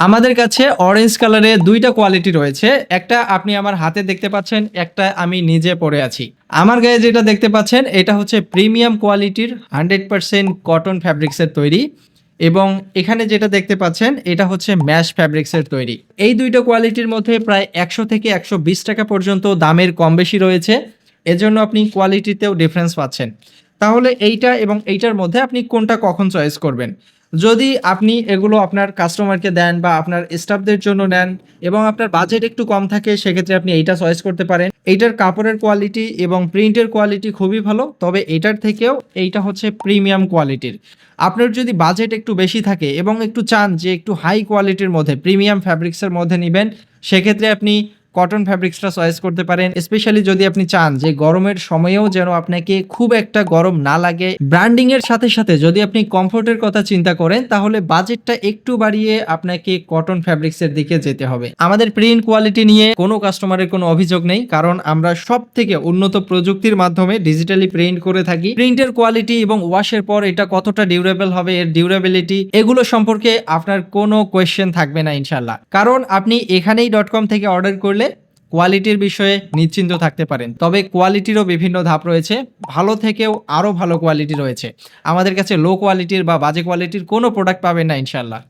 আমাদের কাছে অরেঞ্জ কালারে দুইটা কোয়ালিটি রয়েছে। একটা আপনি আমার হাতে দেখতে পাচ্ছেন, একটা আমি নিজে পরে আছি। আমার গায়ে যেটা দেখতে পাচ্ছেন, এটা হচ্ছে প্রিমিয়াম কোয়ালিটির হান্ড্রেড পার্সেন্ট কটন ফ্যাব্রিক্সের তৈরি। এবং এখানে যেটা দেখতে পাচ্ছেন, এটা হচ্ছে ম্যাশ ফ্যাব্রিক্সের তৈরি। এই দুইটা কোয়ালিটির মধ্যে প্রায় একশো থেকে একশো বিশ টাকা পর্যন্ত দামের কম বেশি রয়েছে। এজন্য আপনি কোয়ালিটিতেও ডিফারেন্স পাচ্ছেন। তাহলে এইটা এবং এইটার মধ্যে আপনি কোনটা কখন চয়েস করবেন? যদি আপনি এগুলো আপনার কাস্টমারকে দেন বা আপনার স্টাফদের জন্য নেন এবং আপনার বাজেট একটু কম থাকে, সেক্ষেত্রে আপনি এইটা চয়েস করতে পারেন। এইটার কাপড়ের কোয়ালিটি এবং প্রিন্টের কোয়ালিটি খুবই ভালো, তবে এটার থেকেও এইটা হচ্ছে প্রিমিয়াম কোয়ালিটির আপনার যদি বাজেট একটু বেশি থাকে এবং একটু চান যে একটু হাই কোয়ালিটির মধ্যে প্রিমিয়াম ফ্যাব্রিক্সের মধ্যে নেবেন, সেক্ষেত্রে আপনি কটন ফ্যাব্রিক্সটা চয়েস করতে পারেন স্পেশালি যদি আপনি চান যে গরমের সময়েও যেন আপনাকে খুব একটা গরম না লাগে। ব্র্যান্ডিং এর সাথে সাথে যদি আপনি কমফোর্টের কথা চিন্তা করেন, তাহলে বাজেটটা একটু বাড়িয়ে আপনাকে কটন ফ্যাব্রিক্সের দিকে যেতে হবে। আমাদের প্রিন্ট কোয়ালিটি নিয়ে কোনো কাস্টমারের কোনো অভিযোগ নেই, কারণ আমরা সব থেকে উন্নত প্রযুক্তির মাধ্যমে ডিজিটালি প্রিন্ট করে থাকি। প্রিন্টের কোয়ালিটি এবং ওয়াশের পর এটা কতটা ডিউরেবল হবে, এর ডিউরেবিলিটি এগুলো সম্পর্কে আপনার কোনো কোয়েশ্চেন থাকবে না ইনশাল্লাহ কারণ আপনি এখানেই ডট কম থেকে অর্ডার করলে কোয়ালিটির বিষয়ে নিশ্চিন্ত থাকতে পারেন। তবে কোয়ালিটিরও বিভিন্ন ধাপ রয়েছে। ভালো থেকেও আরও ভালো কোয়ালিটি রয়েছে। আমাদের কাছে লো কোয়ালিটির বা বাজে কোয়ালিটির কোনো প্রোডাক্ট পাবেন না ইনশাল্লাহ